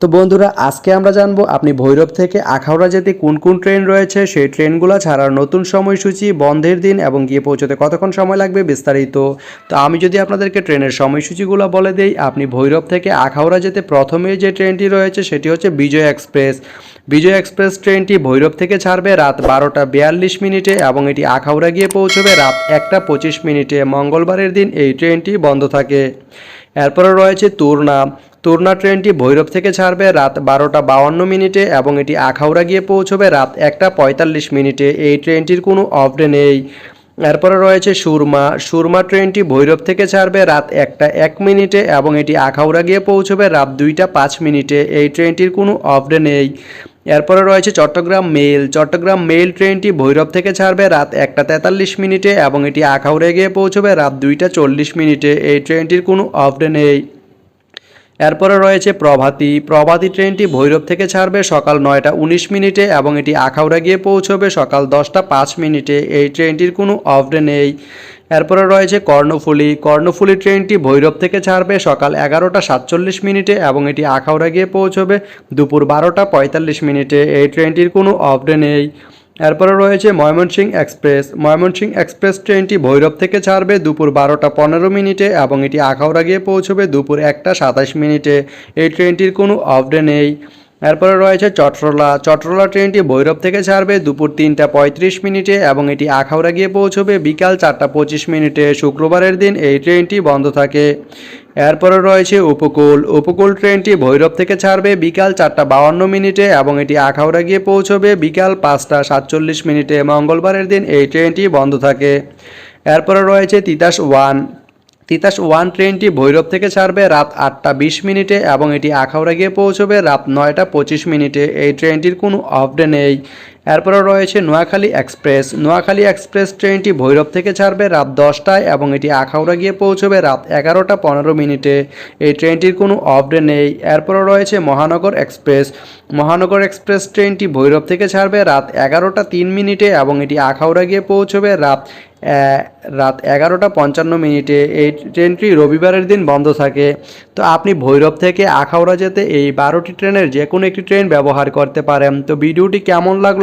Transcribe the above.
তো বন্ধুরা, আজকে আমরা জানব আপনি ভৈরব থেকে আখাউড়া যেতে কোন কোন ট্রেন রয়েছে? সেই ট্রেনগুলো ছাড়ার নতুন সময়সূচি, বন্ধের দিন এবং গিয়ে পৌঁছতে কতক্ষণ সময় লাগবে বিস্তারিত। তো আমি যদি আপনাদেরকে ট্রেনের সময়সূচিগুলো বলে দেই, আপনি ভৈরব থেকে আখাউড়া যেতে প্রথমে যে ট্রেনটি রয়েছে সেটি হচ্ছে বিজয় এক্সপ্রেস। বিজয় এক্সপ্রেস ট্রেনটি ভৈরব থেকে ছাড়বে রাত বারোটা বিয়াল্লিশ মিনিটে এবং এটি আখাউড়া গিয়ে পৌঁছবে রাত একটা পঁচিশ মিনিটে। মঙ্গলবারের দিন এই ট্রেনটি বন্ধ থাকে। এরপরে রয়েছে তুরনা। তুরনা ট্রেনটি ভৈরব থেকে ছাড়বে রাত বারোটা বাউান্ন মিনিটে এবং এটি আখাউড়া গিয়ে পৌঁছবে রাত একটা পঁয়তাল্লিশ মিনিটে। এই ট্রেনটির কোনো অফডে নেই। এরপরে রয়েছে সুরমা। সুরমা ট্রেনটি ভৈরব থেকে ছাড়বে রাত একটা এক মিনিটে এবং এটি আখাউড়া গিয়ে পৌঁছবে রাত দুইটা পাঁচ মিনিটে। এই ট্রেনটির কোনো অফডে নেই। এরপরে রয়েছে চট্টগ্রাম মেল। চট্টগ্রাম মেল ট্রেনটি ভৈরব থেকে ছাড়বে রাত একটা তেতাল্লিশ মিনিটে এবং এটি আখাউড়ে গিয়ে পৌঁছবে রাত দুইটা চল্লিশ মিনিটে। এই ট্রেনটির কোনো অফডে নেই। এরপরে রয়েছে প্রভাতী। প্রভাতী ট্রেনটি ভৈরব থেকে ছাড়বে সকাল নয়টা উনিশ মিনিটে এবং এটি আখাউড়া গিয়ে পৌঁছবে সকাল দশটা পাঁচ মিনিটে। এই ট্রেনটির কোনো অফডে নেই। এরপরে রয়েছে কর্ণফুলি। কর্ণফুলি ট্রেনটি ভৈরব থেকে ছাড়বে সকাল এগারোটা সাতচল্লিশ মিনিটে এবং এটি আখাউড়া গিয়ে পৌঁছবে দুপুর বারোটা পঁয়তাল্লিশ মিনিটে। এই ট্রেনটির কোনো অফডে নেই। এরপরে রয়েছে ময়মনসিং এক্সপ্রেস। ময়মনসিং এক্সপ্রেস ট্রেনটি ভৈরব থেকে ছাড়বে দুপুর বারোটা পনেরো মিনিটে এবং এটি আখাউড়া গিয়ে পৌঁছবে দুপুর একটা সাতাশ মিনিটে। এই ট্রেনটির কোনো অফডে নেই। এরপরে রয়েছে চট্রলা। চট্রলা ট্রেনটি ভৈরব থেকে ছাড়বে দুপুর তিনটা পঁয়ত্রিশ মিনিটে এবং এটি আখাউড়া গিয়ে পৌঁছবে বিকাল চারটা পঁচিশ মিনিটে। শুক্রবারের দিন এই ট্রেনটি বন্ধ থাকে। এরপরে রয়েছে উপকূল। উপকূল ট্রেনটি ভৈরব থেকে ছাড়বে বিকাল চারটা বাউান্ন মিনিটে এবং এটি আখাউড়া গিয়ে পৌঁছবে বিকাল পাঁচটা সাতচল্লিশ মিনিটে। মঙ্গলবারের দিন এই ট্রেনটি বন্ধ থাকে। এরপরে রয়েছে তিতাস ওয়ান। তিতাস ওয়ান ট্রেনটি ভৈরব থেকে ছাড়বে রাত আটটা বিশ মিনিটে এবং এটি আখাউড়া গিয়ে পৌঁছবে রাত নয়টা পঁচিশ মিনিটে। এই ট্রেনটির কোনো অফডে নেই। এরপরে রয়েছে নোয়াখালী এক্সপ্রেস। নোয়াখালী এক্সপ্রেস ট্রেনটি ভৈরব থেকে ছাড়বে রাত দশটায় এবং এটি আখাউড়া গিয়ে পৌঁছবে রাত এগারোটা পনেরো মিনিটে। এই ট্রেনটির কোনো অফডে নেই। এরপরে রয়েছে মহানগর এক্সপ্রেস। মহানগর এক্সপ্রেস ট্রেনটি ভৈরব থেকে ছাড়বে রাত এগারোটা তিন মিনিটে এবং এটি আখাউড়া গিয়ে পৌঁছবে রাত রাত এগারোটা পঞ্চান্ন মিনিটে। এই ট্রেনটি রবিবারের দিন বন্ধ থাকে। তো আপনি ভৈরব থেকে আখাউড়া যেতে এই বারোটি ট্রেনের যে কোনো একটি ট্রেন ব্যবহার করতে পারেন। তো ভিডিওটি কেমন লাগল